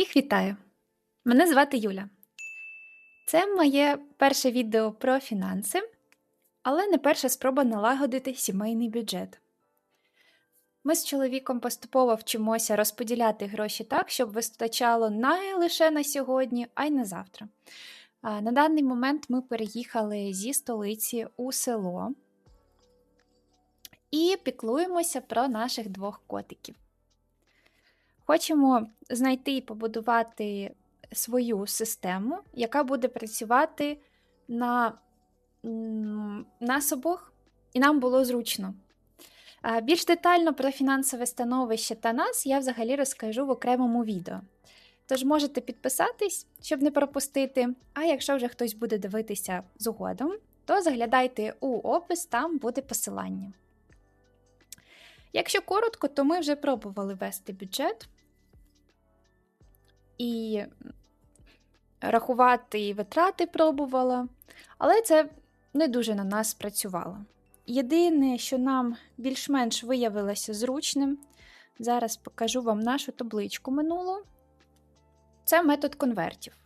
Всіх вітаю! Мене звати Юля. Це моє перше відео про фінанси, але не перша спроба налагодити сімейний бюджет. Ми з чоловіком поступово вчимося розподіляти гроші так, щоб вистачало не лише на сьогодні, а й на завтра. На даний момент ми переїхали зі столиці у село і піклуємося про наших двох котиків. Хочемо знайти і побудувати свою систему, яка буде працювати на нас обох, і нам було зручно. Більш детально про фінансове становище та нас я взагалі розкажу в окремому відео. Тож можете підписатись, щоб не пропустити. А якщо вже хтось буде дивитися згодом, то заглядайте у опис, там буде посилання. Якщо коротко, то ми вже пробували вести бюджет і рахувати витрати пробувала, але це не дуже на нас працювало. Єдине, що нам більш-менш виявилося зручним, зараз покажу вам нашу табличку минулу, це метод конвертів.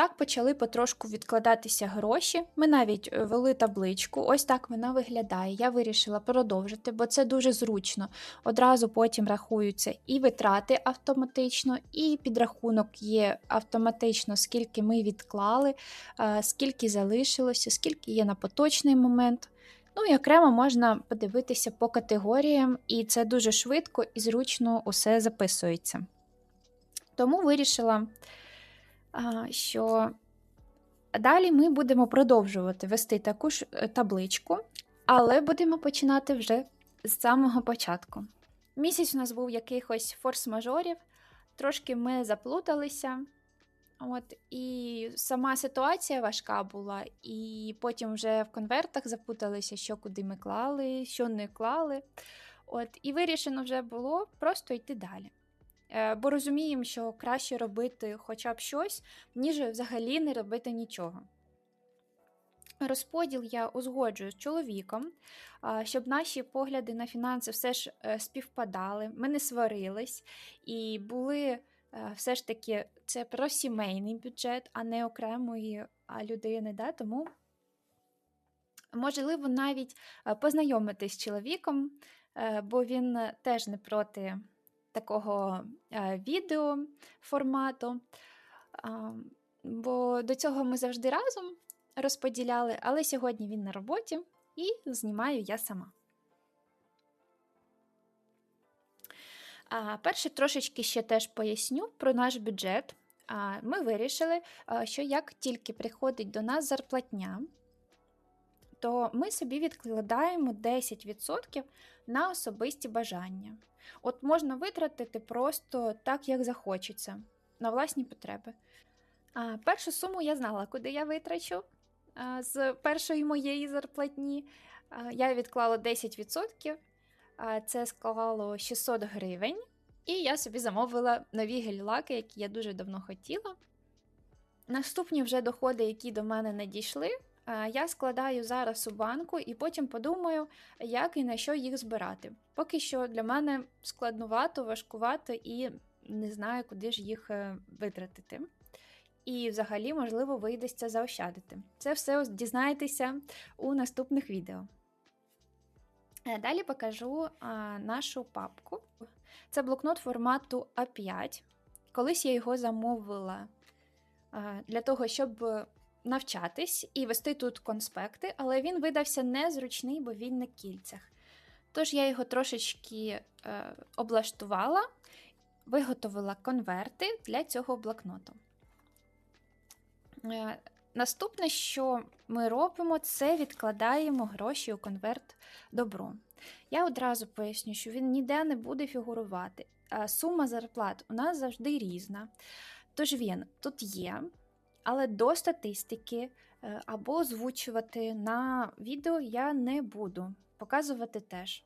Так почали потрошку відкладатися гроші. Ми навіть е, вели табличку, ось так вона виглядає. Я вирішила продовжити, бо це дуже зручно. Одразу потім рахуються і витрати автоматично, і підрахунок є автоматично, скільки ми відклали, е, скільки залишилося, скільки є на поточний момент. Ну і окремо можна подивитися по категоріям, і це дуже швидко і зручно усе записується. Тому вирішила що далі ми будемо продовжувати вести таку ж е, табличку, але будемо починати вже з самого початку. Місяць у нас був якихось форс-мажорів, трошки ми заплуталися. От, І сама ситуація важка була, і потім вже в конвертах запуталися, що куди ми клали, що не клали. От, І вирішено вже було просто йти далі. Е, бо розуміємо, що краще робити хоча б щось, ніж взагалі не робити нічого. Розподіл я узгоджую з чоловіком, щоб наші погляди на фінанси все ж е, співпадали, ми не сварились і були е, все ж таки це про сімейний бюджет, а не окремої людини. Да? Тому можливо навіть познайомитись з чоловіком, бо він теж не проти такого е, відео формату. Бо до цього ми завжди разом розподіляли, але сьогодні він на роботі і знімаю я сама. Перше трошечки ще теж поясню про наш бюджет. Ми вирішили, що як тільки приходить до нас зарплатня, то ми собі відкладаємо 10% на особисті бажання. От можна витратити просто так, як захочеться, на власні потреби. А, Першу суму я знала, куди я витрачу а, з першої моєї зарплатні. А, я відклала 10%, а, це склало 600 гривень. І я собі замовила нові гель-лаки, які я дуже давно хотіла. Наступні вже доходи, які до мене надійшли, я складаю зараз у банку і потім подумаю, як і на що їх збирати. Поки що для мене складнувато, важкувато і не знаю, куди ж їх е, витратити. І, взагалі, можливо, вийдеться заощадити. Це все дізнаєтеся у наступних відео. Е, далі покажу а, нашу папку. Це блокнот формату А5. Колись я його замовила а, для того, щоб навчатись і вести тут конспекти, але він видався незручний, бо він на кільцях. Тож я його трошечки е, облаштувала, виготовила конверти для цього блокноту. Е, Наступне, що ми робимо, це відкладаємо гроші у конверт добро. Я одразу поясню, що він ніде не буде фігурувати. Сума зарплат у нас завжди різна. Тож він тут є, але до статистики е, або озвучувати на відео я не буду, показувати теж.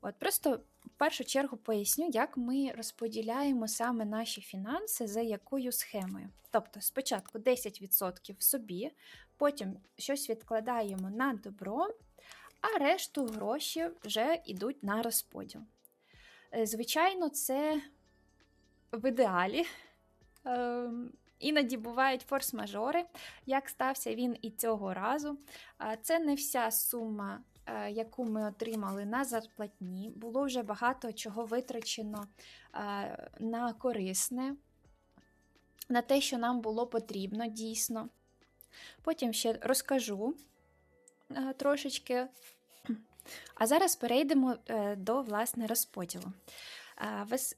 От Просто в першу чергу поясню, як ми розподіляємо саме наші фінанси за якою схемою. Тобто, спочатку 10% собі, потім щось відкладаємо на добро, а решту гроші вже йдуть на розподіл. Е, звичайно, це в ідеалі Ем, Іноді бувають форс-мажори, як стався він і цього разу. Це не вся сума, е, яку ми отримали на зарплатні. Було вже багато чого витрачено е, на корисне, на те, що нам було потрібно дійсно. Потім ще розкажу е, трошечки. А зараз перейдемо до власне розподілу.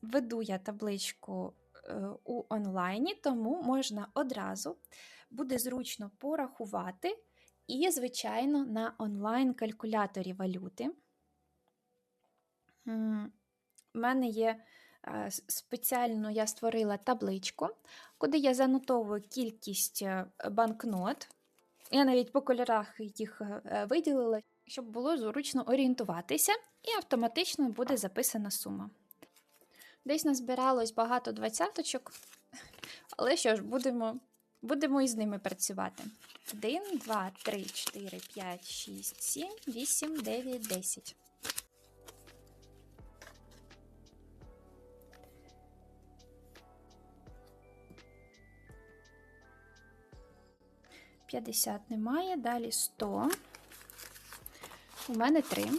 Веду я табличку у онлайні, тому можна одразу буде зручно порахувати. І, звичайно, на онлайн-калькуляторі валюти. У мене є е, спеціально я створила табличку, куди я занотовую кількість е, банкнот. Я навіть по кольорах їх е, е, виділила, щоб було зручно орієнтуватися, і автоматично буде записана сума. Десь назбиралось багато двадцяточок, але що ж, будемо, будемо із ними працювати. 1, 2, 3, 4, 5, 6, 7, 8, 9, 10. П'ятдесят немає, далі 100. У мене 3.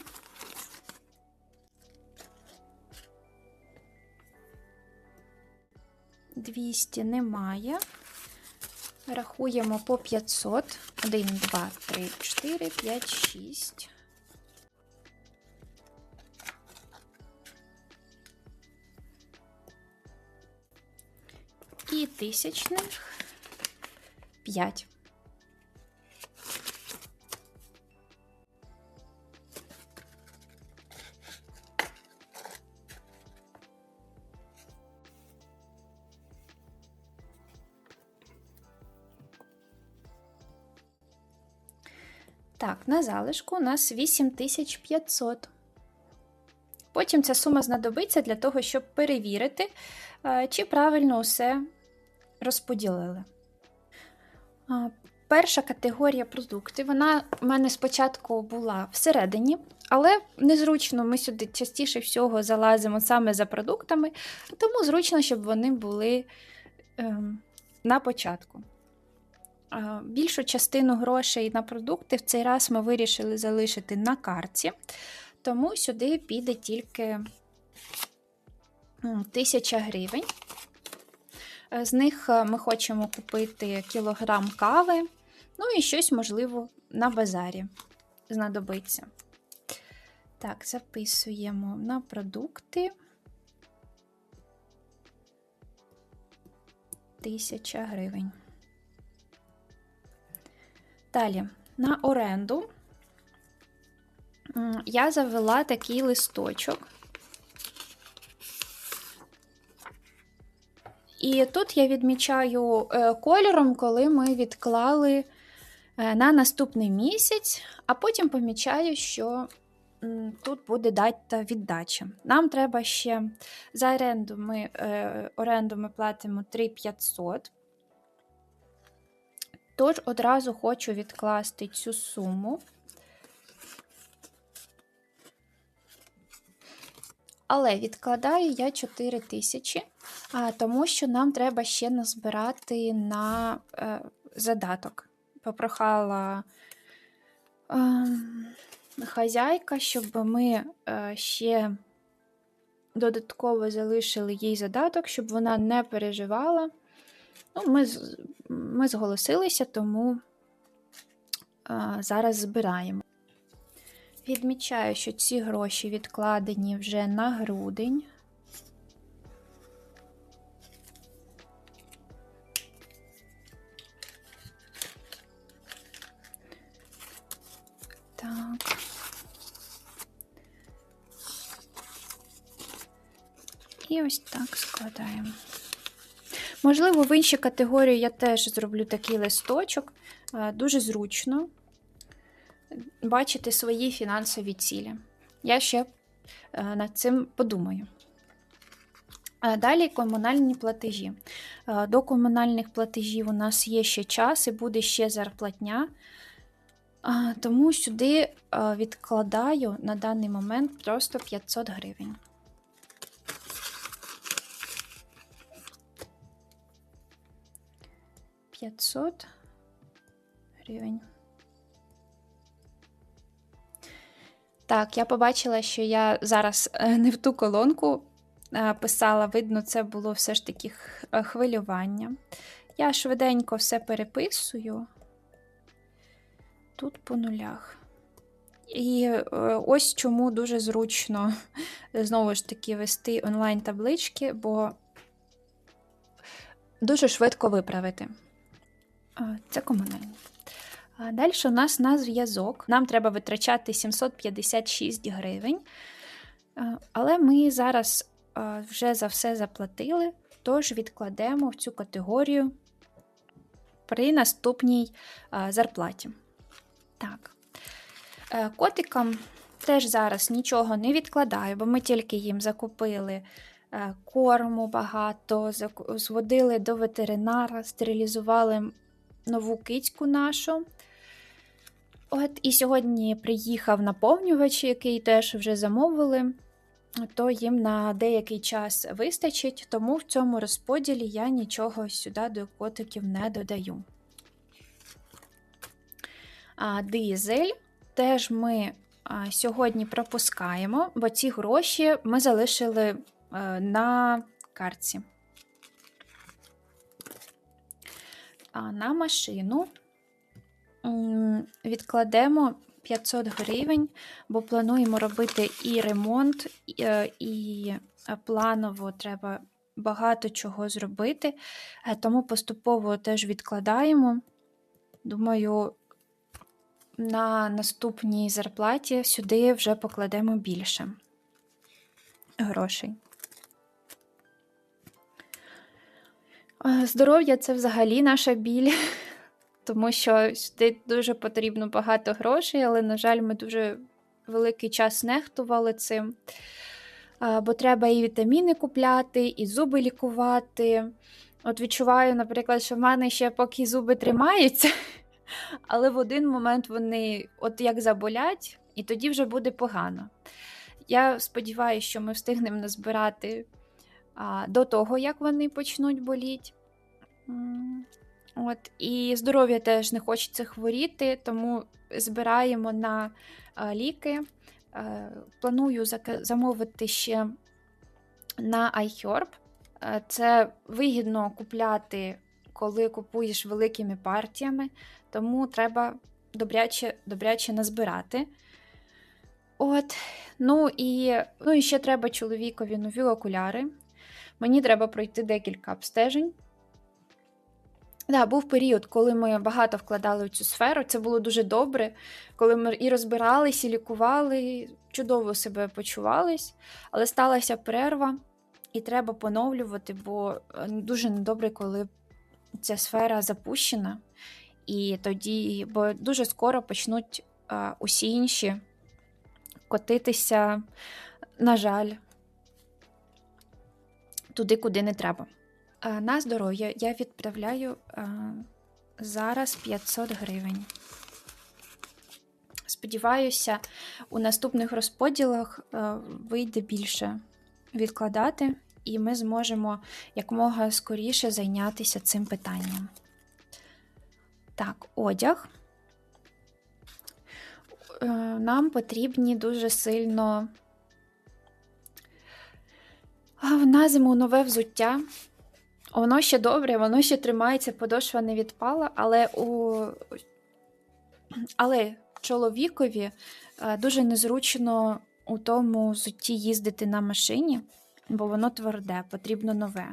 Двісті немає. Рахуємо по 500. 1, 2, 3, 4, 5, 6. І тисячних 5. Так, на залишку у нас 8500. Потім ця сума знадобиться для того, щоб перевірити, е, чи правильно усе розподілили. Перша категорія продукти, вона в мене спочатку була всередині, але незручно, ми сюди частіше всього залазимо саме за продуктами, тому зручно, щоб вони були ем, на початку. Більшу частину грошей на продукти в цей раз ми вирішили залишити на карті, тому сюди піде тільки м, 1000 гривень. Е, З них е, ми хочемо купити кілограм кави, ну і щось, можливо, на базарі знадобиться. Так, записуємо на продукти. 1000 гривень. Далі, на оренду я завела такий листочок. І тут я відмічаю е, кольором, коли ми відклали е, на наступний місяць, а потім помічаю, що тут буде дата віддачі. Нам треба ще за оренду ми, е, оренду ми платимо 3500. Тож одразу хочу відкласти цю суму. Але відкладаю я 4 тисячі, тому що нам треба ще назбирати на е, задаток. Попрохала е, хазяйка, щоб ми е, ще додатково залишили їй задаток, щоб вона не переживала. Ну, Ми, ми зголосилися, тому зараз збираємо. Відмічаю, що ці гроші відкладені вже на грудень. Так. І ось так складаємо. Можливо, в іншій категорії я теж зроблю такий листочок. Е, Дуже зручно бачити свої фінансові цілі. Я ще е, над цим подумаю. Е, Далі комунальні платежі. До комунальних платежів у нас є ще час і буде ще зарплатня. Тому сюди відкладаю на даний момент просто 500 гривень. 500 гривень. Так, я побачила, що я зараз е, не в ту колонку е, писала, видно, це було все ж таки е, хвилювання. Я швиденько все переписую. Тут по нулях. І ось чому дуже зручно знову ж таки вести онлайн-таблички, бо дуже швидко виправити. Це комунальні. Далі у нас на зв'язок. Нам треба витрачати 756 гривень. Але ми зараз вже за все заплатили, тож відкладемо в цю категорію при наступній зарплаті. Так. Е, Котикам теж зараз нічого не відкладаю, бо ми тільки їм закупили е, корму багато, зводили до ветеринара, стерилізували нову кицьку нашу. От, і сьогодні приїхав наповнювач, який теж вже замовили, то їм на деякий час вистачить, тому в цьому розподілі я нічого сюди до котиків не додаю. А, дизель теж ми сьогодні пропускаємо, бо ці гроші ми залишили е, на картці. А на машину відкладемо 500 гривень, бо плануємо робити і ремонт, і, е, і е, планово треба багато чого зробити, е, тому поступово теж відкладаємо. Думаю, на наступній зарплаті сюди вже покладемо більше грошей. Здоров'я це взагалі наша біль, тому що сюди дуже потрібно багато грошей, але, на жаль, ми дуже великий час нехтували цим. Бо треба і вітаміни купляти, і зуби лікувати. От відчуваю, наприклад, що в мене ще поки зуби тримаються, але в один момент вони от як заболять, і тоді вже буде погано. Я сподіваюся, що ми встигнемо назбирати до того, як вони почнуть боліти. От, і здоров'я теж не хочеться хворіти, тому збираємо на ліки. Е, Планую замовити ще на iHerb. Е, Це вигідно купляти, коли купуєш великими партіями, тому треба добряче, добряче назбирати. От, ну і, ну і ще треба чоловікові нові окуляри. Мені треба пройти декілька обстежень. Да, був період, коли ми багато вкладали в цю сферу. Це було дуже добре, коли ми і розбирались, і лікували, і чудово себе почувались. Але сталася перерва, і треба поновлювати, бо е, дуже недобре, коли ця сфера запущена. І тоді, бо дуже скоро почнуть а, усі інші котитися, на жаль, туди, куди не треба. На здоров'я я відправляю а, зараз 500 гривень. Сподіваюся, у наступних розподілах а, вийде більше відкладати, і ми зможемо якмога скоріше зайнятися цим питанням. Так, одяг. Е, Нам потрібні дуже сильно а, на зиму нове взуття. Воно ще добре, воно ще тримається, подошва не відпала, але у але чоловікові е, дуже незручно у тому взутті їздити на машині, бо воно тверде, потрібно нове.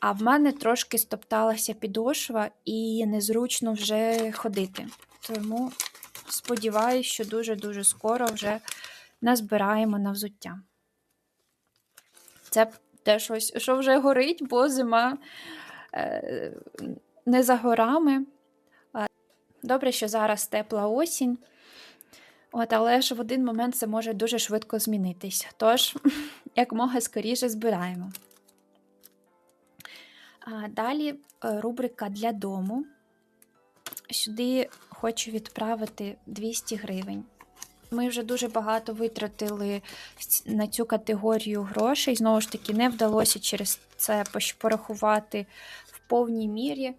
А в мене трошки стопталася підошва і незручно вже ходити. Тому сподіваюся, що дуже-дуже скоро вже назбираємо на взуття. Це те щось, що вже горить, бо зима е, не за горами. Добре, що зараз тепла осінь. От, але ж в один момент це може дуже швидко змінитись. Тож, якмога скоріше збираємо. Далі е, рубрика для дому. Сюди хочу відправити 200 гривень. Ми вже дуже багато витратили на цю категорію грошей. Знову ж таки, не вдалося через це порахувати в повній мірі.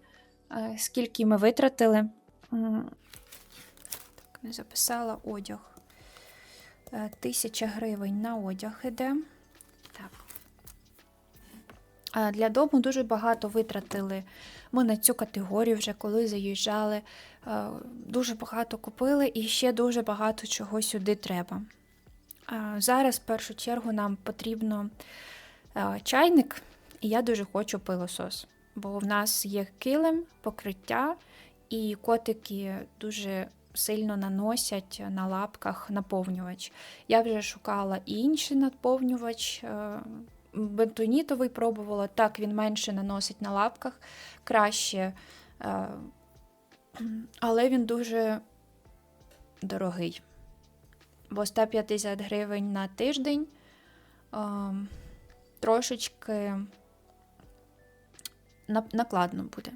е, скільки ми витратили. Так, не записала одяг. Е, Тисяча гривень на одяг іде. Для дому дуже багато витратили. Ми на цю категорію вже коли заїжджали. е, Дуже багато купили і ще дуже багато чого сюди треба. Зараз, в першу чергу, нам потрібно е, чайник, і я дуже хочу пилосос. Бо в нас є килим, покриття, і котики дуже сильно наносять на лапках наповнювач. Я вже шукала інший наповнювач. Бентонітовий пробувала. Так, він менше наносить на лапках, краще. е, Але він дуже дорогий. Бо 150 гривень на тиждень е, трошечки накладно буде.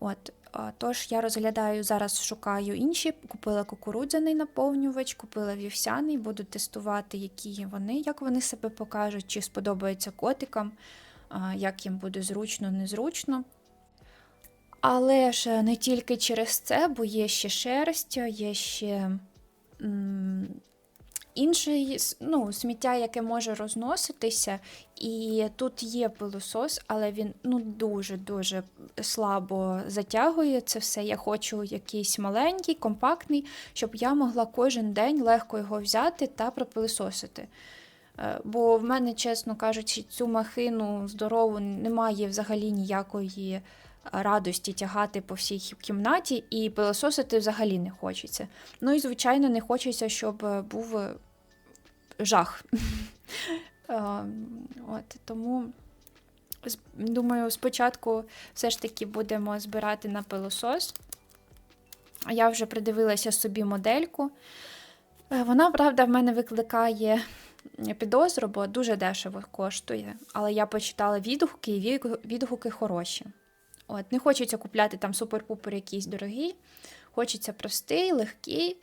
От, тож я розглядаю, зараз шукаю інші. Купила кукурудзяний наповнювач, купила вівсяний, буду тестувати, які вони, як вони себе покажуть, чи сподобається котикам, як їм буде зручно, незручно. Але ж не тільки через це, бо є ще шерсть, є ще с- ну, сміття, яке може розноситися. І тут є пилосос, але він ну, дуже-дуже слабо затягує це все. Я хочу якийсь маленький, компактний, щоб я могла кожен день легко його взяти та пропилососити. Е, Бо в мене, чесно кажучи, цю махину здорову немає взагалі ніякої радості тягати по всій кімнаті, і пилососити взагалі не хочеться. Ну і, звичайно, не хочеться, щоб був жах. Е, От, тому думаю, спочатку все ж таки будемо збирати на пилосос. Я вже придивилася собі модельку. Е, Вона, правда, в мене викликає підозру, бо дуже дешево коштує. Але я почитала відгуки, і відгуки хороші. От, не хочеться купляти там супер-пупер якийсь дорогий. Хочеться простий, легкий,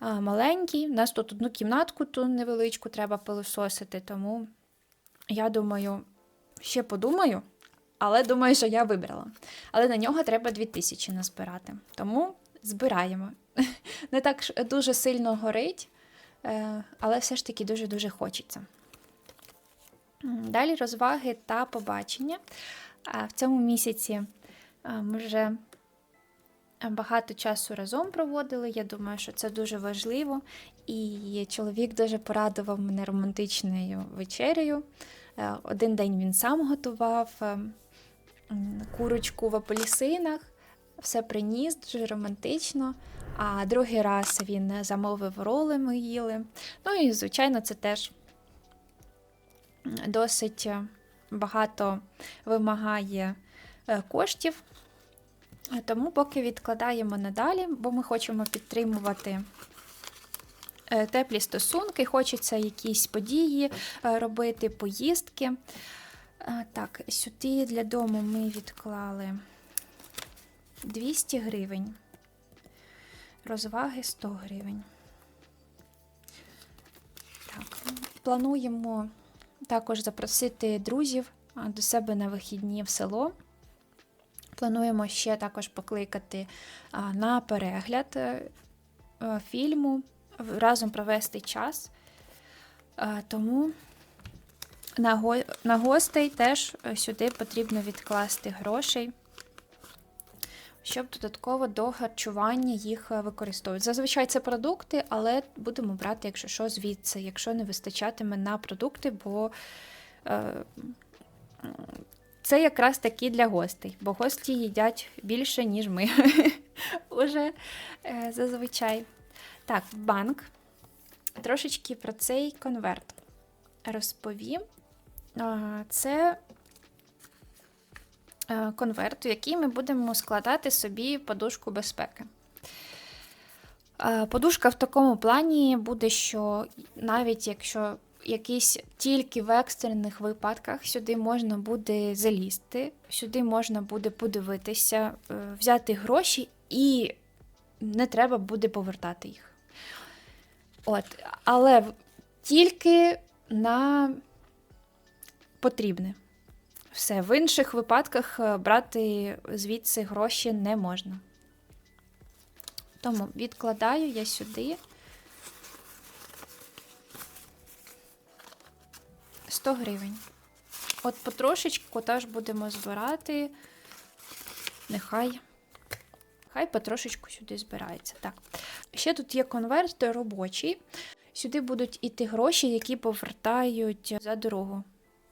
маленький. У нас тут одну кімнатку ту невеличку треба пилососити, тому я думаю, ще подумаю, але думаю, що я вибрала. Але на нього треба 2000 назбирати. Тому збираємо. Не так дуже сильно горить, е, але все ж таки дуже-дуже хочеться. Далі розваги та побачення. В цьому місяці ми вже багато часу разом проводили. Я думаю, що це дуже важливо. І чоловік дуже порадував мене романтичною вечерею. Е, Один день він сам готував е, курочку в апельсинах, все приніс дуже романтично. А другий раз він замовив роли, ми їли. Ну і, звичайно, це теж досить е, багато вимагає коштів. Тому поки відкладаємо надалі, бо ми хочемо підтримувати е, теплі стосунки, хочеться якісь події е, робити, поїздки. Е, Так, сюди для дому ми відклали 200 гривень. Розваги 100 гривень. Так, плануємо також запросити друзів до себе на вихідні в село. Плануємо ще також покликати на перегляд е, е, фільму, разом провести час. Тому на, гостей теж е, сюди потрібно відкласти грошей, щоб додатково до харчування їх е, використовувати. Зазвичай це продукти, але будемо брати, якщо що, звідси, якщо не вистачатиме на продукти, бо е, це якраз таки для гостей, бо гості їдять більше, ніж ми. Уже е, зазвичай. Так, банк. Трошечки про цей конверт розповім. Це е, конверт, у який ми будемо складати собі подушку безпеки. Е, Подушка в такому плані буде, що навіть якщо якийсь тільки в екстрених випадках сюди можна буде залізти, сюди можна буде подивитися, е, взяти гроші і не треба буде повертати їх. От, але тільки на потрібне. Все, в інших випадках е, брати звідси гроші не можна. Тому відкладаю я сюди 100 гривень. От потрошечку теж будемо збирати. Нехай. Хай потрошечку сюди збирається. Так. Ще тут є конверт робочий. Сюди будуть іти гроші, які повертають за дорогу,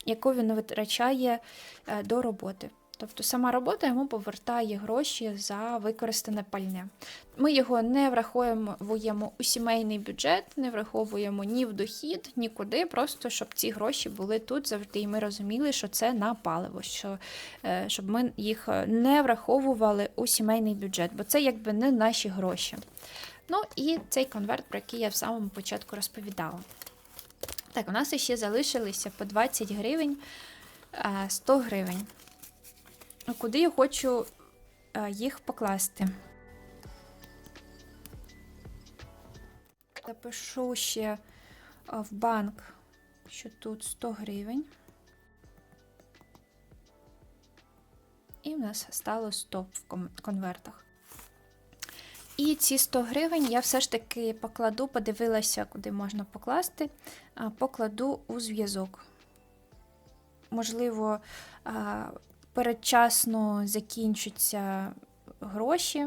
яку він витрачає е, до роботи. Тобто сама робота йому повертає гроші за використане пальне. Ми його не враховуємо у сімейний бюджет, не враховуємо ні в дохід, нікуди, просто щоб ці гроші були тут завжди, і ми розуміли, що це на паливо, що, е, щоб ми їх е, не враховували у сімейний бюджет, бо це якби не наші гроші. Ну і цей конверт, про який я в самому початку розповідала. Так, у нас ще залишилися по 20 гривень, е, 100 гривень. Куди я хочу е, їх покласти? Запишу ще е, в банк, що тут 100 гривень. І в нас стало 100 в конвертах. І ці 100 гривень я все ж таки покладу, подивилася, куди можна покласти, покладу у зв'язок. Можливо, передчасно закінчаться гроші.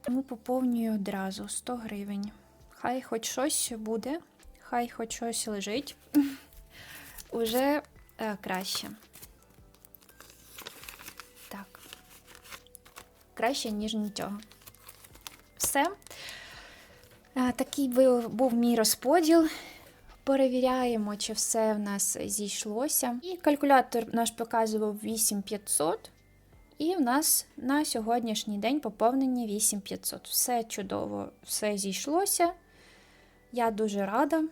Тому поповнюю одразу 100 гривень. Хай хоч щось буде, хай хоч щось лежить. Уже е, краще. Так. Краще, ніж нічого. Все. Е, Такий був мій розподіл. Перевіряємо, чи все в нас зійшлося. І калькулятор наш показував 8500. І в нас на сьогоднішній день поповнення 8500. Все чудово, все зійшлося. Я дуже рада.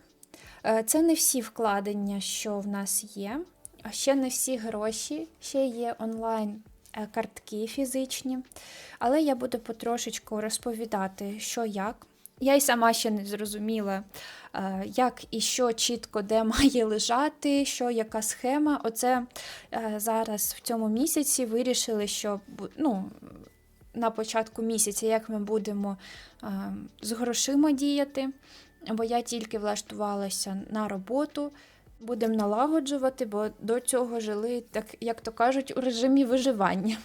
Е, Це не всі вкладення, що в нас є. А ще не всі гроші, ще є онлайн е, картки фізичні. Але я буду потрошечку розповідати, що як. Я й сама ще не зрозуміла, е, як і що чітко де має лежати, що яка схема. Оце е, зараз в цьому місяці вирішили, що ну, на початку місяця, як ми будемо е, з грошима діяти. Бо я тільки влаштувалася на роботу, будемо налагоджувати, бо до цього жили, так як то кажуть, у режимі виживання.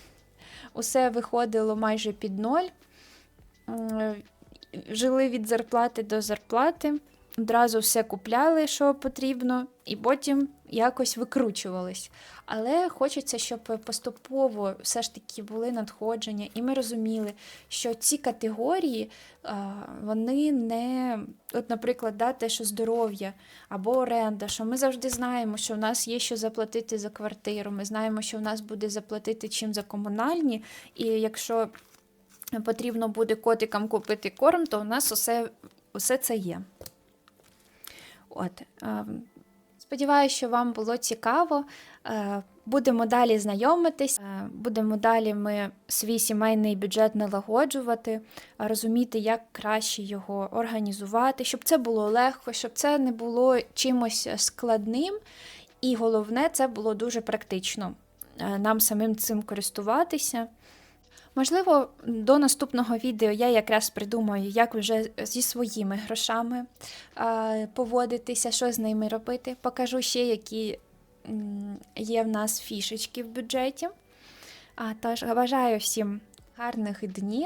Усе виходило майже під ноль. Жили від зарплати до зарплати, одразу все купляли, що потрібно, і потім якось викручувались. Але хочеться, щоб поступово все ж таки були надходження, і ми розуміли, що ці категорії вони не, от, наприклад, да, те, що здоров'я або оренда, що ми завжди знаємо, що в нас є що заплатити за квартиру, ми знаємо, що в нас буде заплатити чим за комунальні, і якщо потрібно буде котикам купити корм, то у нас усе, усе це є. От. ем, Сподіваюся, що вам було цікаво. Е, Будемо далі знайомитись, е, будемо далі ми свій сімейний бюджет налагоджувати, розуміти, як краще його організувати, щоб це було легко, щоб це не було чимось складним. І головне, це було дуже практично е, нам самим цим користуватися. Можливо, до наступного відео я якраз придумаю, як вже зі своїми грошами поводитися, що з ними робити. Покажу ще, які є в нас фішечки в бюджеті. А, тож бажаю всім гарних днів,